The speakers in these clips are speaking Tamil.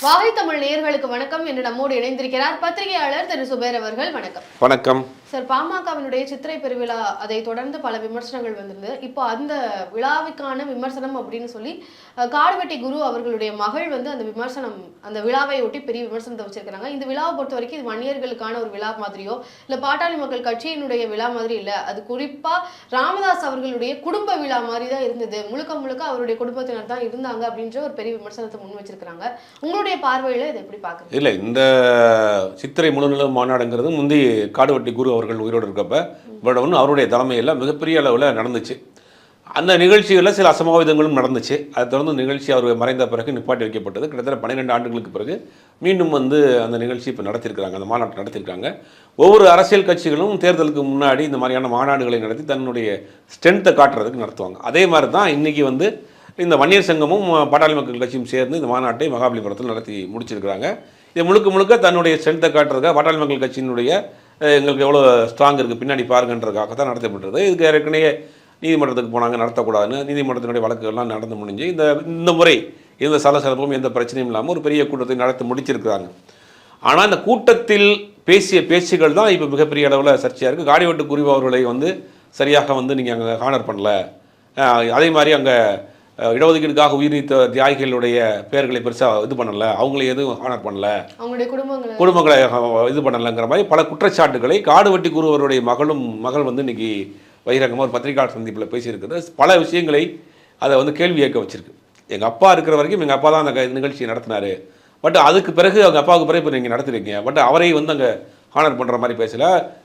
வாகை தமிழ் நேயர்களுக்கு வணக்கம். என்று நம்மோடு இணைந்திருக்கிறார் பத்திரிகையாளர் திரு சுபேர் அவர்கள். வணக்கம். வணக்கம். சார் பாமகவினுடைய சித்திரை பெருவிழா அதை தொடர்ந்து பல விமர்சனங்கள் வந்திருந்தது. இப்போ அந்த விழாவுக்கான விமர்சனம் அப்படின்னு சொல்லி காடுவெட்டி குரு அவர்களுடைய மகள் வந்து அந்த விமர்சனம் அந்த விழாவை ஒட்டி பெரிய விமர்சனத்தை வச்சிருக்கிறாங்க. இந்த விழாவை பொறுத்த வரைக்கும் இது வன்னியர்களுக்கான ஒரு விழா மாதிரியோ இல்லை பாட்டாளி மக்கள் கட்சியினுடைய விழா மாதிரி இல்லை. அது குறிப்பாக ராமதாஸ் அவர்களுடைய குடும்ப விழா மாதிரி தான் இருந்தது. முழுக்க முழுக்க அவருடைய குடும்பத்தினர் தான் இருந்தாங்க அப்படின்ற ஒரு பெரிய விமர்சனத்தை முன் வச்சிருக்கிறாங்க. உங்களுடைய பார்வையில் இதை எப்படி பார்க்குறது இல்லை இந்த சித்திரை முழுநிலை மாநாடுங்கிறது முந்தி காடுவெட்டி குரு அவர்கள் உயிரோடு இருக்கப்ப இவ்வளவுன்னு அவருடைய தலைமையில் மிகப்பெரிய அளவில் நடந்துச்சு. அந்த நிகழ்ச்சிகளில் சில அசம்பாவிதங்களும் நடந்துச்சு. அதை தொடர்ந்து நிகழ்ச்சி அவர் மறைந்த பிறகு நிப்பாட்டி வைக்கப்பட்டது. கிட்டத்தட்ட பன்னிரெண்டு ஆண்டுகளுக்கு பிறகு மீண்டும் வந்து அந்த நிகழ்ச்சி இப்போ நடத்தியிருக்கிறாங்க அந்த மாநாட்டை நடத்தியிருக்காங்க ஒவ்வொரு அரசியல் கட்சிகளும் தேர்தலுக்கு முன்னாடி இந்த மாதிரியான மாநாடுகளை நடத்தி தன்னுடைய ஸ்ட்ரென்த்தை காட்டுறதுக்கு நடத்துவாங்க. அதே மாதிரி தான் இன்றைக்கி வந்து இந்த வன்னியர் சங்கமும் பாட்டாளி மக்கள் கட்சியும் சேர்ந்து இந்த மாநாட்டை மகாபலிபுரத்தில் நடத்தி முடிச்சிருக்கிறாங்க. இது முழுக்க முழுக்க தன்னுடைய ஸ்ட்ரென்த்தை காட்டுறதுக்காக பாட்டாளி மக்கள் கட்சியினுடைய எங்களுக்கு எவ்வளோ ஸ்ட்ராங் இருக்குது பின்னாடி பாருங்கன்றதுக்காக தான் நடத்தப்பட்டது இதுக்கு ஏற்கனவே நீதிமன்றத்துக்கு போனாங்க நடத்தக்கூடாதுன்னு நீதிமன்றத்தினுடைய வழக்குகள்லாம் நடந்து முடிஞ்சு இந்த இந்த முறை எந்த சலசலப்பும் எந்த பிரச்சனையும் இல்லாமல் ஒரு பெரிய கூட்டத்தை நடத்தி முடிச்சிருக்கிறாங்க. ஆனால் இந்த கூட்டத்தில் பேசிய பேச்சுகள் தான் இப்போ மிகப்பெரிய அளவில் சர்ச்சையாக இருக்குது காடிவெட்டு குறிவு அவர்களை வந்து சரியாக வந்து நீங்கள் அங்கே ஹானர் பண்ணல. அதே மாதிரி அங்கே இடஒதுக்கீடுக்காக உயிர் நீத்த தியாகிகளுடைய பெயர்களை பெருசாக இது பண்ணலை. அவங்களை எதுவும் ஹானர் பண்ணல. அவங்களுடைய குடும்பங்களை இது பண்ணலைங்கிற மாதிரி பல குற்றச்சாட்டுகளை காடுவெட்டி குருவருடைய மகளும் மகள் வந்து இன்னைக்கு பகிரங்கமாக ஒரு பத்திரிகையாளர் சந்திப்பில் பேசியிருக்கிறது. பல விஷயங்களை அதை வந்து கேள்வி கேட்க வச்சிருக்கு. எங்கள் அப்பா இருக்கிற வரைக்கும் எங்கள் அப்பா தான் அந்த நிகழ்ச்சியை நடத்தினாரு. பட் அதுக்கு பிறகு அவங்க அப்பாவுக்கு பிறகு இப்போ நீங்கள் நடத்துறீங்க. பட் அவரை வந்து அங்கே ஹானர் பண்ணுற மாதிரி பேசல.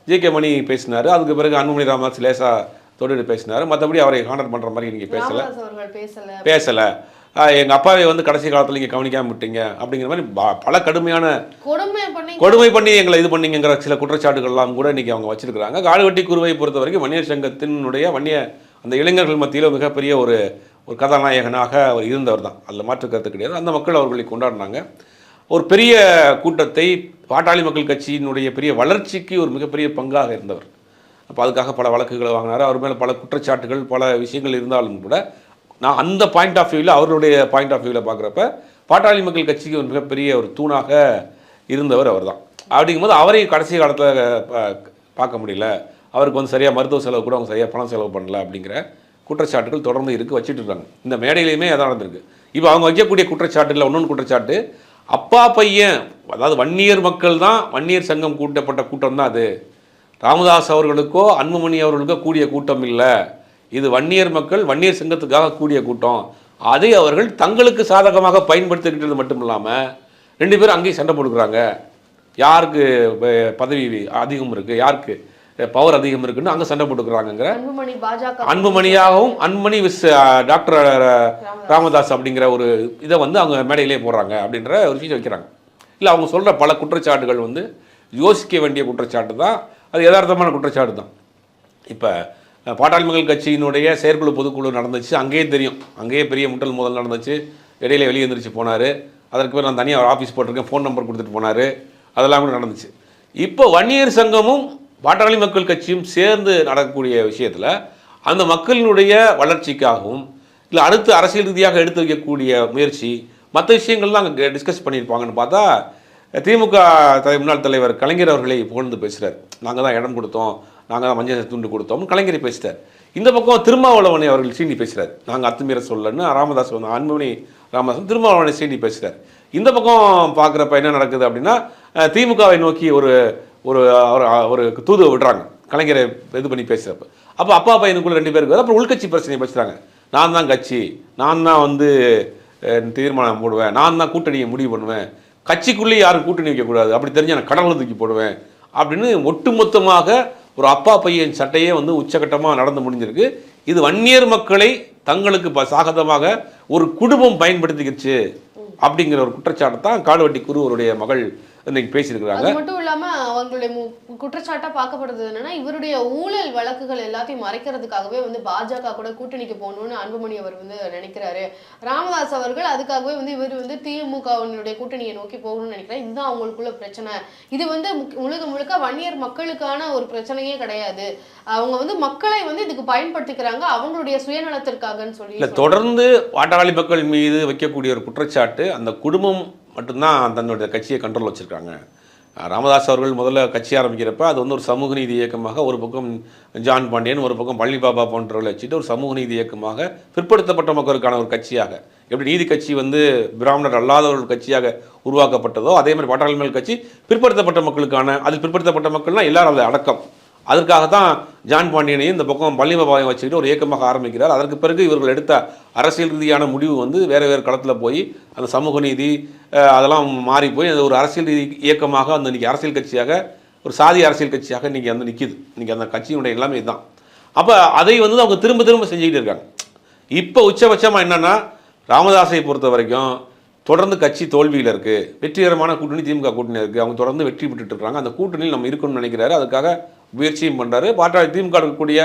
ஜே கே மணி பேசினார். அதுக்கு பிறகு அன்புமணி ராமதாஸ் லேசா தொழில் பேசினார். மற்றபடி அவரை ஹானர் பண்ணுற மாதிரி நீங்கள் பேசலை. பேசல. எங்கள் அப்பாவை வந்து கடைசி காலத்தில் நீங்கள் கவனிக்காம விட்டீங்க. அப்படிங்கிற மாதிரி ப- பல கடுமையான கொடுமை பண்ணி கொடுமை பண்ணி எங்களை இது பண்ணீங்கிற சில குற்றச்சாட்டுகள்லாம் கூட இன்னைக்கு அவங்க வச்சிருக்கிறாங்க. காடுவெட்டி குருவை பொறுத்த வரைக்கும் வன்னியர் சங்கத்தினுடைய வன்னிய அந்த இளைஞர்கள் மத்தியில் மிகப்பெரிய ஒரு ஒரு கதாநாயகனாக அவர் இருந்தவர் தான். அதில் மாற்று கருத்து கிடையாது. அந்த மக்கள் அவர்களை கொண்டாடினாங்க. ஒரு பெரிய கூட்டத்தை பாட்டாளி மக்கள் கட்சியினுடைய பெரிய வளர்ச்சிக்கு ஒரு மிகப்பெரிய பங்காக இருந்தவர். அப்போ அதுக்காக பல வழக்குகளை வாங்கினார். அவர் மேலே பல குற்றச்சாட்டுகள் பல விஷயங்கள் இருந்தாலும் கூட நான் அந்த பாயிண்ட் ஆஃப் வியூவில் அவருடைய பாயிண்ட் ஆஃப் வியூவில் பார்க்குறப்ப பாட்டாளி மக்கள் கட்சிக்கு ஒரு மிகப்பெரிய ஒரு தூணாக இருந்தவர் அவர் தான் அப்படிங்கும்போது அவரையும் கடைசி காலத்தில் பார்க்க முடியல. அவருக்கு வந்து சரியாக மருத்துவ செலவு கூட அவங்க சரியாக பணம் செலவு பண்ணல அப்படிங்கிற குற்றச்சாட்டுகள் தொடர்ந்து இருக்கு வச்சுட்டு இருக்காங்க. இந்த மேடையிலையுமே அதான் நடந்திருக்கு. இப்போ அவங்க வைக்கக்கூடிய குற்றச்சாட்டுல இன்னொன்று குற்றச்சாட்டு அப்பா பையன் அதாவது வன்னியர் மக்கள் தான் வன்னியர் சங்கம் கூட்டப்பட்ட கூட்டம் தான் அது. ராமதாஸ் அவர்களுக்கோ அன்புமணி அவர்களுக்கோ கூடிய கூட்டம் இல்லை. இது வன்னியர் மக்கள் வன்னியர் சங்கத்துக்காக கூடிய கூட்டம். அதை அவர்கள் தங்களுக்கு சாதகமாக பயன்படுத்திக்கிட்டது மட்டும் இல்லாமல் ரெண்டு பேரும் அங்கேயும் சண்டை போட்டுக்கிறாங்க. யாருக்கு பதவி அதிகம் இருக்குது யாருக்கு பவர் அதிகம் இருக்குன்னு அங்கே சண்டை பாஜக அன்புமணியாகவும் அன்புமணி விஸ் டாக்டர் ராமதாஸ் அப்படிங்கிற ஒரு இதை வந்து அவங்க மேடையிலே போடுறாங்க அப்படின்ற ஒரு விஷயம் வைக்கிறாங்க. இல்லை அவங்க சொல்கிற பல குற்றச்சாட்டுகள் வந்து யோசிக்க வேண்டிய குற்றச்சாட்டு தான். அது யதார்த்தமான குற்றச்சாட்டு தான். இப்போ பாட்டாளி மக்கள் கட்சியினுடைய செயற்குழு பொதுக்குழு நடந்துச்சு. அங்கேயே தெரியும். அங்கேயே பெரிய முட்டல் முதல் நடந்துச்சு. இடையில வெளியே எந்திரிச்சு போனார். அதற்கு பிறகு நான் தனியாக ஆஃபீஸ் போட்டிருக்கேன். ஃபோன் நம்பர் கொடுத்துட்டு போனார். அதெல்லாம் கூட நடந்துச்சு. இப்போ வன்னியர் சங்கமும் பாட்டாளி மக்கள் கட்சியும் சேர்ந்து நடக்கக்கூடிய விஷயத்தில் அந்த மக்களினுடைய வளர்ச்சிக்காகவும் இல்லை அடுத்து அரசியல் ரீதியாக எடுத்து வைக்கக்கூடிய முயற்சி மற்ற விஷயங்கள்லாம் அங்கே டிஸ்கஸ் பண்ணியிருப்பாங்கன்னு பார்த்தா திமுக தலை முன்னாள் தலைவர் கலைஞர் அவர்களை புகழ்ந்து பேசுகிறார் நாங்கள் தான் இடம் கொடுத்தோம். நாங்கள் தான் மஞ்சள் துண்டு கொடுத்தோம் கலைஞரை பேசிட்டார். இந்த பக்கம் திருமாவளவனை அவர்கள் சீண்டி பேசுகிறார் நாங்கள் அத்துமீற சொல்லன்னு ராமதாஸ் வந்து அன்புமணி ராமதாஸ் திருமாவளவனை சீண்டி பேசுகிறார் இந்த பக்கம் பார்க்குறப்ப என்ன நடக்குது அப்படின்னா திமுகவை நோக்கி ஒரு ஒரு ஒரு தூது விடுறாங்க. கலைஞரை இது பண்ணி பேசுகிறப்ப அப்போ அப்பா பையனுக்குள்ள ரெண்டு பேருக்கு அப்புறம் உள்கட்சி பிரச்சனையை பேசுகிறாங்க நான் தான் கட்சி. நான் தான் வந்து தீர்மானம் போடுவேன். நான் தான் கூட்டணியை முடிவு பண்ணுவேன். கட்சிக்குள்ளே யாரும் கூட்டணி வைக்கக்கூடாது. அப்படி தெரிஞ்சு நான் கடவுளை தூக்கி போடுவேன். அப்படின்னு ஒட்டுமொத்தமாக ஒரு அப்பா பையன் சட்டையே வந்து உச்சகட்டமாக நடந்து முடிஞ்சிருக்கு. இது வன்னியர் மக்களை தங்களுக்கு சாகதமாக ஒரு குடும்பம் பயன்படுத்திக்கிச்சு. அப்படிங்கிற ஒரு குற்றச்சாட்டு தான் காடுவட்டி குருவருடைய மகள் இன்னைக்கு பேசியிருக்கிறாங்க. அது மட்டும் இல்லாம அவங்களுடைய குற்றச்சாட்டா பார்க்கப்படுறது என்னன்னா இவருடைய ஊழல் வழக்குகள் எல்லாத்தையும் மறைக்கிறதுக்காகவே வந்து பாஜக கூட கூட்டணிக்கு போகணும்னு அன்புமணி அவர் வந்து நினைக்கிறாரு. ராமதாஸ் அவர்கள் அதுக்காகவே வந்து இவர் வந்து திமுகவினுடைய கூட்டணியை நோக்கி போகணும்னு நினைக்கிறார். இதுதான் அவங்களுக்குள்ள பிரச்சனை. இது வந்து முழுக்க முழுக்க வன்னியர் மக்களுக்கான ஒரு பிரச்சனையே கிடையாது. அவங்க வந்து மக்களை வந்து இதுக்கு பயன்படுத்திக்கிறாங்க. அவங்களுடைய சுயநலத்திற்காகன்னு சொல்லி தொடர்ந்து பாட்டாளி மக்கள் மீது வைக்கக்கூடிய ஒரு குற்றச்சாட்டு அந்த குடும்பம் மட்டும்தான் தன்னுடைய கட்சியை கண்ட்ரோல் வச்சுருக்காங்க. ராமதாஸ் அவர்கள் முதல்ல கட்சி ஆரம்பிக்கிறப்ப அது வந்து ஒரு சமூக நீதி இயக்கமாக ஒரு பக்கம் ஜான் பாண்டியன் ஒரு பக்கம் பழனி பாபா போன்றவர்களை வச்சுட்டு ஒரு சமூக நீதி இயக்கமாக பிற்படுத்தப்பட்ட மக்களுக்கான ஒரு கட்சியாக. எப்படி நீதி கட்சி வந்து பிராமணர் அல்லாதவர்கள் கட்சியாக உருவாக்கப்பட்டதோ அதே மாதிரி பாட்டாளி கட்சி பிற்படுத்தப்பட்ட மக்களுக்கான அது பிற்படுத்தப்பட்ட மக்கள்னால் எல்லாரும் அதை அடக்கம். அதற்காக தான் ஜான் பாண்டியனையும் இந்த பக்கம் பழனி வச்சுக்கிட்டு ஒரு இயக்கமாக ஆரம்பிக்கிறார். அதற்கு பிறகு இவர்கள் எடுத்த அரசியல் ரீதியான முடிவு வந்து வேறு வேறு களத்தில் போய் அந்த சமூக நீதி அதெல்லாம் மாறி போய் அது ஒரு அரசியல் ரீதி இயக்கமாக அந்த இன்னைக்கு அரசியல் கட்சியாக ஒரு சாதி அரசியல் கட்சியாக இன்றைக்கி வந்து நிற்கிது இன்றைக்கி அந்த கட்சியினுடைய எல்லாமே இதுதான். அப்போ அதை வந்து அவங்க திரும்ப திரும்ப செஞ்சுக்கிட்டு இருக்காங்க. இப்போ உச்சபட்சமாக என்னன்னா ராமதாஸை பொறுத்த வரைக்கும் தொடர்ந்து கட்சி தோல்வியில் இருக்குது வெற்றிகரமான கூட்டணி திமுக கூட்டணி இருக்குது அவங்க தொடர்ந்து வெற்றி பெற்றுட்டு இருக்காங்க. அந்த கூட்டணியில் நம்ம இருக்கணும்னு நினைக்கிறாரு. அதுக்காக முயற்சியும் பண்ணுறாரு பாட்டாளி திமுக இருக்கக்கூடிய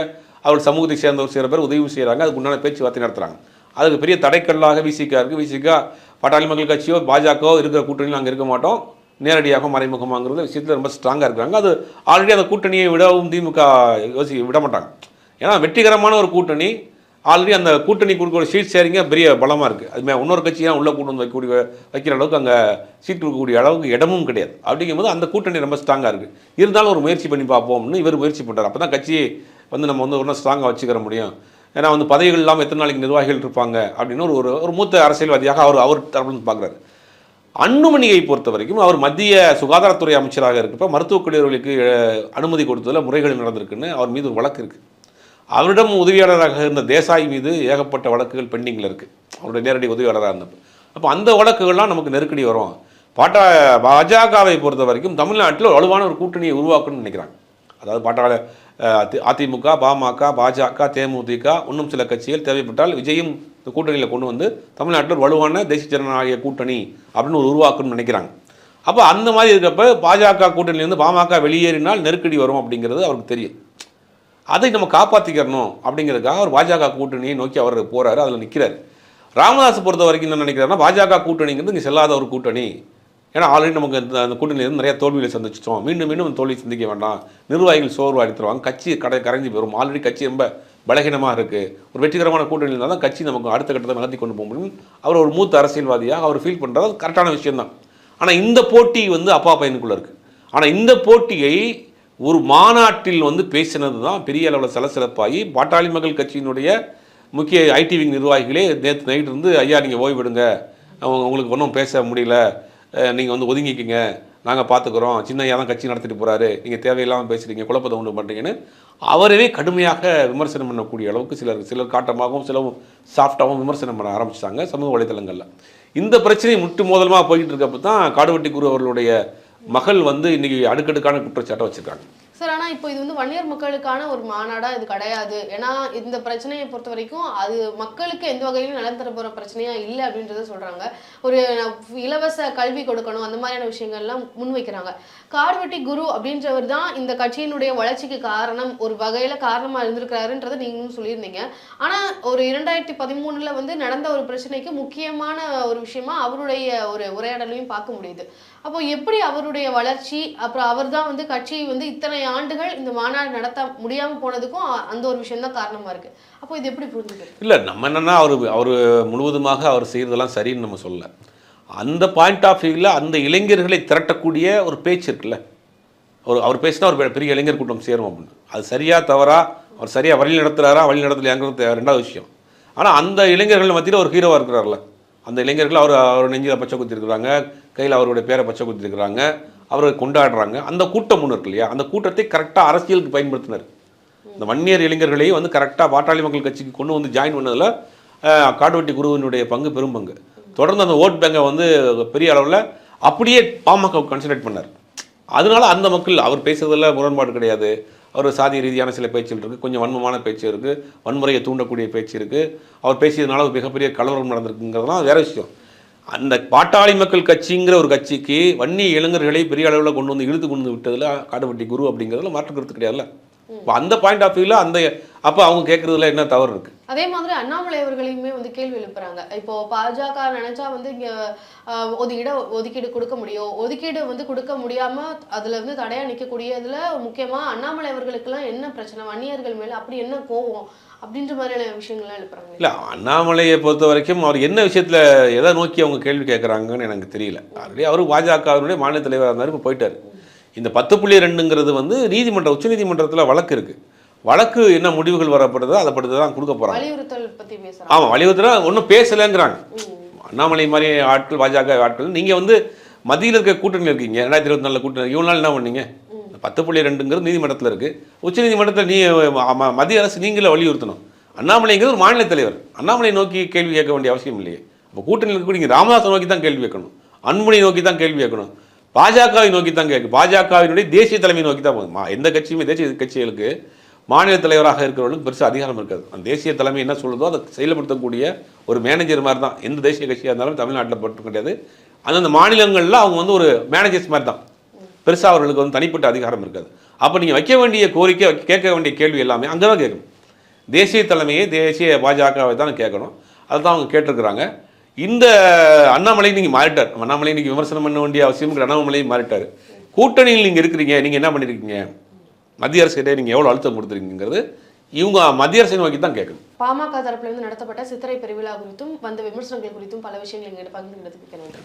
அவர் சமூகத்தை சேர்ந்த ஒரு சில பேர் உதவி செய்கிறாங்க அதுக்கு உண்டான பேச்சுவார்த்தை நடத்துகிறாங்க அதுக்கு பெரிய தடைக்கல்லாக விசிகா இருக்குது விசிகா பாட்டாளி மக்கள் கட்சியோ பாஜகவோ இருக்கிற கூட்டணியில் நாங்கள் இருக்க மாட்டோம். நேரடியாக மறைமுகமாங்கிறது விஷயத்தில் ரொம்ப ஸ்ட்ராங்காக இருக்கிறாங்க. அது ஆல்ரெடி அந்த கூட்டணியை விடவும் திமுக யோசி விட மாட்டாங்க. ஏன்னா வெற்றிகரமான ஒரு கூட்டணி ஆல்ரெடி அந்த கூட்டணி கொடுக்கக்கூடிய சீட் ஷேரிங்க பெரிய பலமாக இருக்குது அதுமாதிரி இன்னொரு கட்சியாக உள்ளே கூட்டு வந்து வைக்கக்கூடிய வைக்கிற அளவுக்கு அங்கே சீட் கொடுக்கக்கூடிய அளவுக்கு இடமும் கிடையாது. அப்படிங்கும்போது அந்த கூட்டணி ரொம்ப ஸ்ட்ராங்காக இருக்குது இருந்தாலும் ஒரு முயற்சி பண்ணி பார்ப்போம்னு இவர் முயற்சி பண்ணுறாரு அப்போ தான் கட்சியை வந்து நம்ம வந்து ஒன்றும் ஸ்ட்ராங்காக வச்சுக்கிற முடியும். ஏன்னா வந்து பதவிகள் இல்லாமல் எத்தனை நாளைக்கு நிர்வாகிகள் இருப்பாங்க அப்படின்னு ஒரு ஒரு- ஒரு மூத்த அரசியல்வாதியாக அவர் அவர் தரப்புலேருந்து பார்க்குறாரு. அன்புமணியை பொறுத்த வரைக்கும் அவர் மத்திய சுகாதாரத்துறை அமைச்சராக இருக்கப்போ மருத்துவக் கல்லூரிகளுக்கு அனுமதி கொடுத்ததில் முறைகள் நடந்திருக்குன்னு அவர் மீது ஒரு வழக்கு இருக்குது அவரிடம் உதவியாளராக இருந்த தேசாய் மீது ஏகப்பட்ட வழக்குகள் பெண்டிங்கில் இருக்குது அவருடைய நேரடி உதவியாளராக இருந்தப்போ. அப்போ அந்த வழக்குகள்லாம் நமக்கு நெருக்கடி வரும். பாட்டா பாஜகவை பொறுத்த வரைக்கும் தமிழ்நாட்டில் வலுவான ஒரு கூட்டணியை உருவாக்கணும்னு நினைக்கிறாங்க. அதாவது பாட்டாள தி- அதிமுக பாமக பாஜக தேமுதிக இன்னும் சில கட்சிகள் தேவைப்பட்டால் விஜயும் இந்த கூட்டணியில் கொண்டு வந்து தமிழ்நாட்டில் வலுவான தேசிய ஜனநாயக கூட்டணி அப்படின்னு ஒரு உருவாக்கணும்னு நினைக்கிறாங்க. அப்போ அந்த மாதிரி இருக்கப்ப பாஜக கூட்டணியிலேருந்து பாமக வெளியேறினால் நெருக்கடி வரும் அப்படிங்கிறது அவருக்கு தெரியும். அதை நம்ம காப்பாற்றிக்கிறணும் அப்படிங்கிறதுக்காக அவர் பாஜக கூட்டணியை நோக்கி அவர் போகிறாரு அதில் நிற்கிறார் ராமதாஸ் பொறுத்த வரைக்கும் என்ன நினைக்கிறாருன்னா பாஜக கூட்டணிங்கிறது இங்கே செல்லாத ஒரு கூட்டணி. ஏன்னா ஆல்ரெடி நமக்கு இந்த அந்த கூட்டணியிலிருந்து நிறைய தோல்விகளை சந்திச்சிட்டோம். மீண்டும் மீண்டும் தோல்வி சந்திக்க வேண்டாம். நிர்வாகிகள் சோர்வு அடித்துருவாங்க. கட்சி கடை கரைஞ்சி போயிடும் ஆல்ரெடி கட்சி ரொம்ப பலகீனமாக இருக்குது ஒரு வெற்றிகரமான கூட்டணி இருந்தால் தான் கட்சி நமக்கு அடுத்த கட்டத்தை நடத்தி கொண்டு போக முடியும். அவர் ஒரு மூத்த அரசியல்வாதியாக அவர் ஃபீல் பண்ணுறது கரெக்டான விஷயம்தான். ஆனால் இந்த போட்டி வந்து அப்பா பையனுக்குள்ளே இருக்குது ஆனால் இந்த போட்டியை ஒரு மாநாட்டில் வந்து பேசினது தான் பெரிய அளவில் சலசலப்பாகி பாட்டாளி மக்கள் கட்சியினுடைய முக்கிய ஐடி விங் நிர்வாகிகளே நேற்று நைட் இருந்து ஐயா நீங்கள் ஓய்விடுங்க அவங்க உங்களுக்கு ஒன்றும் பேச முடியல. நீங்கள் வந்து ஒதுங்கிக்கிங்க. நாங்கள் பார்த்துக்குறோம் சின்ன ஐயா தான் கட்சி நடத்திட்டு போகிறாரு நீங்கள் தேவையில்லாமல் பேசுகிறீங்க குழப்பத்தை உண்டு பண்ணுறீங்கன்னு அவரவே கடுமையாக விமர்சனம் பண்ணக்கூடிய அளவுக்கு சிலர் சிலர் காட்டமாகவும் சிலவும் சாஃப்டாகவும் விமர்சனம் பண்ண ஆரம்பிச்சிட்டாங்க சமூக வலைதளங்களில் இந்த பிரச்சனை முட்டு மோதலமாக போய்கிட்டு இருக்கப்போ தான் காடுவெட்டி குரு அவர்களுடைய மகள் வந்து இன்னைக்கு அடுக்கடுக்கான குற்றச்சாட்டை வச்சுருக்காங்க. சார் ஆனால் இப்போ இது வந்து வன்னியர் மக்களுக்கான ஒரு மாநாடாக இது கிடையாது. ஏன்னா இந்த பிரச்சனையை பொறுத்த வரைக்கும் அது மக்களுக்கு எந்த வகையிலும் நலன் தர போகிற பிரச்சனையாக இல்லை அப்படின்றத சொல்கிறாங்க ஒரு இலவச கல்வி கொடுக்கணும் அந்த மாதிரியான விஷயங்கள்லாம் முன்வைக்கிறாங்க. கார்வெட்டி குரு அப்படின்றவர் தான் இந்த கட்சியினுடைய வளர்ச்சிக்கு காரணம் ஒரு வகையில் காரணமாக இருந்திருக்கிறாருன்றதை நீங்களும் சொல்லியிருந்தீங்க. ஆனால் ஒரு இரண்டாயிரத்தி பதிமூணில் வந்து நடந்த ஒரு பிரச்சனைக்கு முக்கியமான ஒரு விஷயமா அவருடைய ஒரு உரையாடலையும் பார்க்க முடியுது. அப்போ எப்படி அவருடைய வளர்ச்சி அப்புறம் அவர் தான் வந்து கட்சியை வந்து இத்தனை ஆண்டுகள் இந்த மாநாடு நடத்த முடியாம போனதுக்கும் அந்த ஒரு விஷயம் தான் காரணமா இருக்கு. அப்போ இது எப்படி புரிஞ்சுக்கிறது? இல்லை நம்ம என்னன்னா அவர் அவர் முழுவதுமாக அவர் செய்கிறதெல்லாம் சரின்னு நம்ம சொல்லலை. அந்த பாயிண்ட் ஆஃப் வியூவில் அந்த இளைஞர்களை திரட்டக்கூடிய ஒரு பேச்சு இருக்குல்ல. ஒரு அவர் பேசினா ஒரு பெரிய இளைஞர் கூட்டம் சேரும் அப்படின்னு. அது சரியா தவறா அவர் சரியாக வழி நடத்துகிறாரா வழி நடத்தலையாங்கிறது ரெண்டாவது விஷயம். ஆனால் அந்த இளைஞர்கள் மத்தியில் ஒரு ஹீரோவாக இருக்கிறார்ல. அந்த இளைஞர்கள் அவர் அவர் நெஞ்சில் பச்சை குத்திருக்கிறாங்க கையில் அவருடைய பேரை பச்சை குத்திருக்கிறாங்க. அவரை கொண்டாடுறாங்க. அந்த கூட்டம் ஒன்று இருக்கு இல்லையா? அந்த கூட்டத்தை கரெக்டாக அரசியலுக்கு பயன்படுத்தினார். இந்த வன்னியர் இளைஞர்களையும் வந்து கரெக்டாக பாட்டாளி மக்கள் கட்சிக்கு கொண்டு வந்து ஜாயின் பண்ணதில் காடுவெட்டி குருவினுடைய பங்கு பெரும் பங்கு. தொடர்ந்து அந்த ஓட் பேங்கை வந்து பெரிய அளவில் அப்படியே பாமக கன்சன்ட்ரேட் பண்ணார். அதனால அந்த மக்கள் அவர் பேசுறதுல முரண்பாடு கிடையாது. அவர் சாதி ரீதியான சில பேச்சுகள் இருக்குது கொஞ்சம் வன்மமான பேச்சு இருக்குது வன்முறையை தூண்டக்கூடிய பேச்சு இருக்குது அவர் பேசியதுனால ஒரு மிகப்பெரிய கலவரம் நடந்திருக்குங்கிறதுலாம் வேறு விஷயம். அந்த பாட்டாளி மக்கள் கட்சிங்கிற ஒரு கட்சிக்கு வன்னி இளைஞர்களை பெரிய அளவில் கொண்டு வந்து இழுத்து கொண்டு வந்து விட்டதில் காடுவெட்டி குரு அப்படிங்கிறதுல மாற்று கருத்து கிடையாதுல்ல? இப்போ அந்த பாயிண்ட் ஆஃப் வியூவில் அந்த அப்போ அவங்க கேட்குறதுல என்ன தவறு இருக்குது அதே மாதிரி அண்ணாமலை அவர்களையுமே வந்து கேள்வி எழுப்புறாங்க. இப்போ பாஜக நினைச்சா வந்து இங்க ஆஹ், ஒதுக்கீடு ஒதுக்கீடு கொடுக்க முடியும். ஒதுக்கீடு வந்து கொடுக்க முடியாம அதுல இருந்து தடையா நிக்கக்கூடியதுல முக்கியமா அண்ணாமலை அவர்களுக்கெல்லாம் என்ன பிரச்சனை? வன்னியர்கள் மேல அப்படி என்ன கோவம்? அப்படின்ற மாதிரியான விஷயங்கள்லாம் எழுப்புறாங்க. இல்லை அண்ணாமலையை பொறுத்த வரைக்கும் அவர் என்ன விஷயத்தில் எதை நோக்கி அவங்க கேள்வி கேட்குறாங்கன்னு எனக்கு தெரியல. ஆல்ரெடி அவர் பாஜகவினுடைய மாநில தலைவராக இருந்தார் இப்போ போயிட்டார். இந்த பத்து புள்ளி ரெண்டுங்கிறது வந்து நீதிமன்ற உச்சநீதிமன்றத்தில் வழக்கு இருக்குது வழக்கு என்ன முடிவுகள் வரப்படுதோ அதை படுத்து தான் கொடுக்க போகிறாங்க வலியுறுத்தல் பத்தி பேசுறாங்க. ஆமாம் வலியுறுத்தினா ஒன்றும் பேசலைங்கிறாங்க. அண்ணாமலை மாதிரி ஆட்கள் பாஜக ஆட்கள் நீங்கள் வந்து மத்தியில் இருக்க கூட்டணியில் இருக்கீங்க ரெண்டாயிரத்தி இருபத்தி நாலில் கூட்டணி இவ்வளோ நாள் என்ன பண்ணீங்க? பத்து புள்ளி ரெண்டுங்கிறது நீதிமன்றத்தில் இருக்குது உச்சநீதிமன்றத்தில் நீ மத்திய அரசு நீங்களே வலியுறுத்தணும். அண்ணாமலைங்கிறது ஒரு மாநில தலைவர். அண்ணாமலை நோக்கி கேள்வி கேட்க வேண்டிய அவசியம் இல்லையே. அப்போ கூட்டணியில் இருக்கக்கூடிய ராமதாஸை நோக்கி தான் கேள்வி கேட்கணும். அன்புமணி நோக்கி தான் கேள்வி கேட்கணும். பாஜகவை நோக்கி தான் கேட்கும் பாஜகவினுடைய தேசிய தலைமை நோக்கி தான் போகும் எந்த கட்சியுமே தேசிய கட்சிகளுக்கு மாநில தலைவராக இருக்கிறவர்களுக்கு பெருசாக அதிகாரம் இருக்காது. அந்த தேசிய தலைமை என்ன சொல்லுதோ அதை செயல்படுத்தக்கூடிய ஒரு மேனேஜர் மாதிரி தான் எந்த தேசிய கட்சியாக இருந்தாலும் தமிழ்நாட்டில் பட்டு கிடையாது. அந்தந்த மாநிலங்களில் அவங்க வந்து ஒரு மேனேஜர்ஸ் மாதிரி தான் பெருசாக அவர்களுக்கு வந்து தனிப்பட்ட அதிகாரம் இருக்காது. அப்போ நீங்கள் வைக்க வேண்டிய கோரிக்கை வைக்க- கேட்க வேண்டிய கேள்வி எல்லாமே அங்கே தான் கேட்கணும். தேசிய தலைமையை தேசிய பாஜகவை தான் கேட்கணும். அதை தான் அவங்க கேட்டிருக்கிறாங்க. இந்த அண்ணாமலை நீங்கள் மாறிட்டார். அண்ணாமலை நீங்கள் விமர்சனம் பண்ண வேண்டிய அவசியம் கிடையாது. அண்ணாமலையும் மாறிட்டார். கூட்டணியில் நீங்கள் இருக்கிறீங்க. நீங்கள் என்ன பண்ணியிருக்கீங்க மத்திய அரசிடையே நீங்கள் எவ்வளோ அழுத்தம் கொடுத்துருக்கீங்கிறது இவங்க மத்திய அரசை நோக்கி தான் கேட்கணும். பாமக தரப்புல இருந்து நடத்தப்பட்ட சித்திரை பெருவிழா குறித்தும் வந்த விமர்சனங்கள் குறித்தும் பல விஷயங்கள் எங்கிட்ட பகிர்ந்துக்கிறதுக்கு நன்றி.